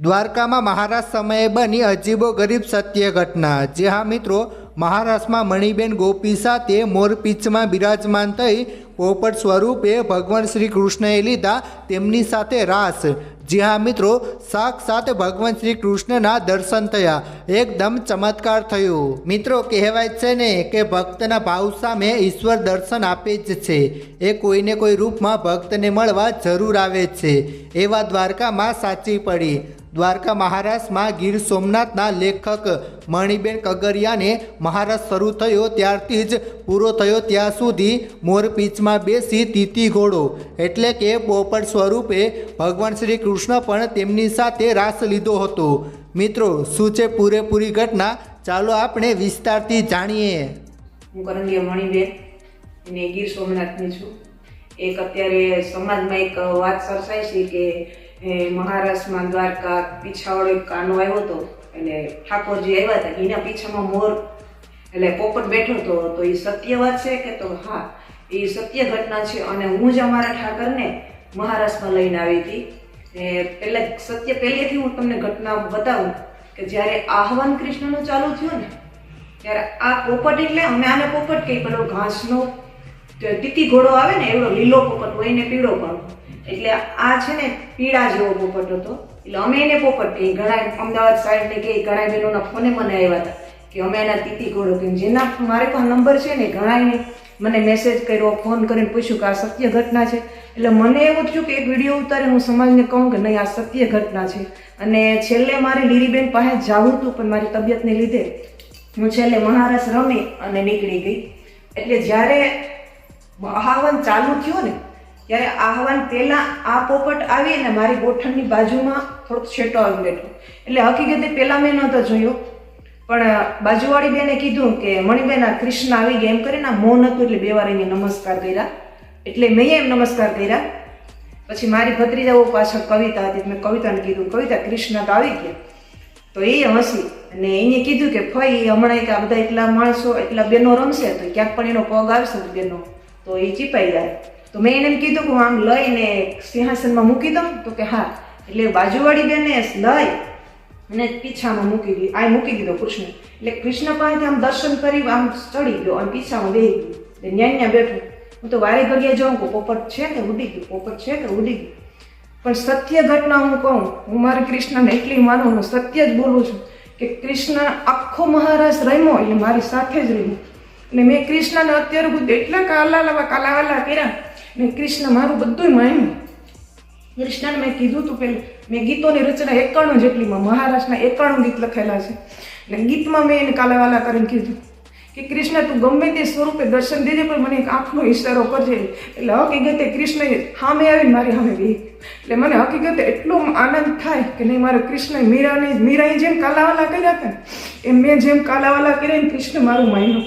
દ્વારકામાં મહારાષ્ટ્ર સમયે બની અજીબો ગરીબ સત્ય ઘટના. જે હા મિત્રો મહારાષ્ટ્રમાં મણિબેન ગોપી સાથે મોરપીચમાં બિરાજમાન થઈ પોપટ સ્વરૂપે ભગવાન શ્રી કૃષ્ણએ લીધા તેમની સાથે રાસ. જી હા મિત્રો, સાક્ષાત ભગવાન શ્રી કૃષ્ણના દર્શન થયા. એકદમ ચમત્કાર થયું. મિત્રો, કહેવાય છે ને કે ભક્તના ભાવ સામે ઈશ્વર દર્શન આપે જ છે. એ કોઈને કોઈ રૂપમાં ભક્તને મળવા જરૂર આવે છે. એવા દ્વારકામાં સાચી પડી. દ્વારકા મહારાષ્ટ્રમાં ગીર સોમનાથના લેખક મણિબેન કગરિયાને મહારાષ્ટ્ર શરૂ થયો ત્યારથી જ પૂરો થયો. ત્યાં સુધી મોરપીચમાં બેસી તીતી ઘોડો. એટલે કે પોપટ સ્વરૂપે ભગવાન શ્રી કૃષ્ણ પણ તેમની સાથે રાસ લીધો હતો. મિત્રો, શું છે પૂરેપૂરી ઘટના? ચાલો આપણે વિસ્તારથી જાણીએ. હું કરંડિયા મણિબેન ગીર સોમનાથની છું. એક અત્યારે સમાજમાં એક વાત સરસાઈ છે કે એ મહારાષ્ટ્રમાં દ્વારકા પીછાવાળો એક કાનો આવ્યો હતો. એટલે ઠાકોરજી આવ્યા હતા. એના પીછામાં મોર, એટલે પોપટ બેઠો હતો. તો એ સત્ય વાત છે કે તો હા, એ સત્ય ઘટના છે. અને હું જ અમારા ઠાકરને મહારાષ્ટ્રમાં લઈને આવી હતી. એ પહેલાં સત્ય પહેલેથી હું તમને ઘટના બતાવું કે જ્યારે આહવાન કૃષ્ણનું ચાલુ થયું ને, ત્યારે આ પોપટ એટલે અમે આને પોપટ કહીએ પેલો ઘાસનો તીતી ઘોડો આવે ને, એવડો લીલો પોપટ હોય ને પીળો પણ એટલે આ છે ને પીળા જેવો પોપટ હતો. એટલે અમે એને પોપટ. કહીએ ઘણા અમદાવાદ સાઈડ ને કે ઘણા બહેનોના ફોને મને આવ્યા હતા કે અમે એના તીતી ઘોડો કહીએ જેના મારે પણ નંબર છે ને ઘણાએ મને મેસેજ કર્યો ફોન કરીને પૂછ્યું કે આ સત્ય ઘટના છે. એટલે મને એવું થયું કે એક વીડિયો ઉતારે, હું સમાજને કહું કે નહીં, આ સત્ય ઘટના છે. અને છેલ્લે મારે લીરીબેન પાસે જવું હતું, પણ મારી તબિયતને લીધે હું છેલ્લે મહારાષ્ટ્ર રમી અને નીકળી ગઈ. એટલે જ્યારે બહાવન ચાલુ થયું ને ત્યારે આહવાન પહેલાં આ પોપટ આવી અને મારી ગોઠણની બાજુમાં થોડોક છેટો આવી બેઠો. એટલે હકીકતે પહેલાં મેં નહોતો જોયો. પણ બાજુવાળી બેને કીધું કે મણિબેન આ કૃષ્ણ આવી ગયા. એમ કરીને મૌન હતું એટલે બે વાર એને નમસ્કાર કર્યા. એટલે મેં એમ નમસ્કાર કર્યા. પછી મારી ભત્રીજાઓ પાછળ કવિતા હતી. મેં કવિતાને કીધું, કવિતા, કૃષ્ણ તો આવી ગયા. તો એ હસી અને એને કીધું કે ફઈ હમણાં કે આ બધા એટલા માણસો, એટલા બેનો રમશે તો ક્યાંક પણ એનો પગ આવશે બેનો. તો એ ચીપાઈ જાય. તો મેં એને કીધું કે હું આમ લઈને સિંહાસનમાં મૂકી દઉં. તો કે હા, એટલે બાજુવાળી બેને લઈ અને પીછામાં મૂકી દીધી આ મૂકી દીધો કૃષ્ણ. એટલે કૃષ્ણ પાસેથી આમ દર્શન કરી આમ ચડી ગયો અને પીછામાં બેહી ગયો. એટલે ન્યાય ન્યા બેઠો. હું તો વારે ઘડીએ જાઉં કે પોપટ છે કે ઉડી ગયું, પોપટ છે કે ઉડી ગયું. પણ સત્ય ઘટના હું કહું, હું મારા કૃષ્ણને એટલી માનું, હું સત્ય જ બોલું છું કે કૃષ્ણ આખો મહારાજ રમ્યો, એટલે મારી સાથે જ રહ્યો એટલે મેં કૃષ્ણને અત્યારે બધું એટલા કાલા લાવા કાલાવાલા કર્યા ને કૃષ્ણ મારું બધું માન્યું. કૃષ્ણને મેં કીધું તું પેલું, મેં ગીતોની રચના એકાણું જેટલીમાં મહારાષ્ટ્રના એકાણું ગીત લખેલા છે. એટલે ગીતમાં મેં એને કાલાવાલા કરીને કીધું કે કૃષ્ણ, તું ગમે તે સ્વરૂપે દર્શન દેજે, પણ મને એક આંખનો ઈશારો કરજે. એટલે હકીકતે કૃષ્ણ સામે આવીને મારી સામે ગઈ એટલે મને હકીકતે એટલો આનંદ થાય કે નહીં, મારે કૃષ્ણ મીરાને, મીરાએ જેમ કાલાવાલા કર્યા હતા, એમ મેં જેમ કાલાવાલા કર્યા કૃષ્ણ મારું માન્યું.